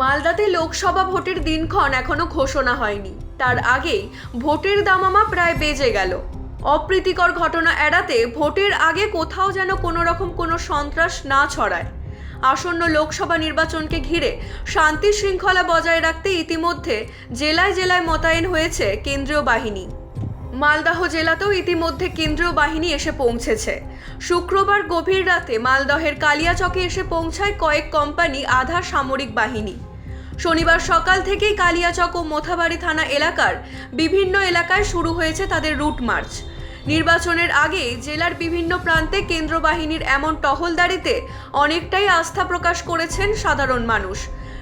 মালদাতে লোকসভা ভোটের দিনক্ষণ এখনও ঘোষণা হয়নি। তার আগেই ভোটের দামামা প্রায় বেজে গেল। অপ্রীতিকর ঘটনা এড়াতে ভোটের আগে কোথাও যেন কোনো রকম কোনো সন্ত্রাস না ছড়ায়। আসন্ন লোকসভা নির্বাচনকে ঘিরে শান্তি শৃঙ্খলা বজায় রাখতে ইতিমধ্যে জেলায় জেলায় মোতায়েন হয়েছে কেন্দ্রীয় বাহিনী। মালদহ জেলাতেও ইতিমধ্যে কেন্দ্রীয় বাহিনী এসে পৌঁছেছে। শুক্রবার গভীর রাতে মালদহের কালিয়াচকে এসে পৌঁছায় কয়েক কোম্পানি আধা সামরিক বাহিনী। শনিবার সকাল থেকেই কালিয়াচক ও মোথাবাড়ি থানা এলাকার বিভিন্ন এলাকায় শুরু হয়েছে তাদের রুট মার্চ। নির্বাচনের আগে জেলার বিভিন্ন প্রান্তে কেন্দ্র বাহিনীর এমন টহলদারিতে অনেকটাই আস্থা প্রকাশ করেছেন সাধারণ মানুষ।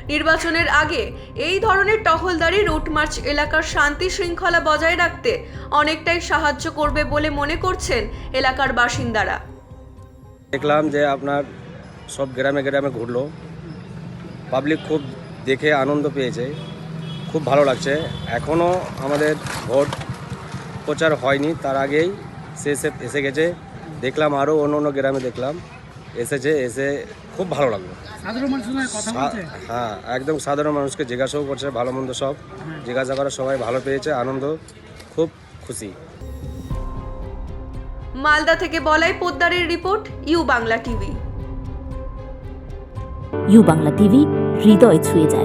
নির্বাচনের আগে এই ধরনের টহলদারি রুট মার্চ এলাকার শান্তি শৃঙ্খলা বজায় রাখতে অনেকটাই সাহায্য করবে বলে মনে করছেন এলাকার বাসিন্দারা। দেখলাম যে আপনার সব গ্রামে গ্রামে ঘুরলো। পাবলিক খুব দেখে আনন্দ পেয়েছে। খুব ভালো লাগছে। এখনও আমাদের ভোট প্রচার হয়নি। তার আগেই সে এসে গেছে। দেখলাম আরও অন্য অন্য গ্রামে দেখলাম। এসেছে এসে খুব ভালো লাগল। হ্যাঁ একদম সাধারণ মানুষকে জিজ্ঞাসাও করছে ভালো মন্দ সব। জিজ্ঞাসা করা সবাই ভালো পেয়েছে আনন্দ খুব খুশি। মালদা থেকে Balai পোদ্দারের report U Bangla TV. U Bangla TV হৃদয় ছুঁয়ে যায়।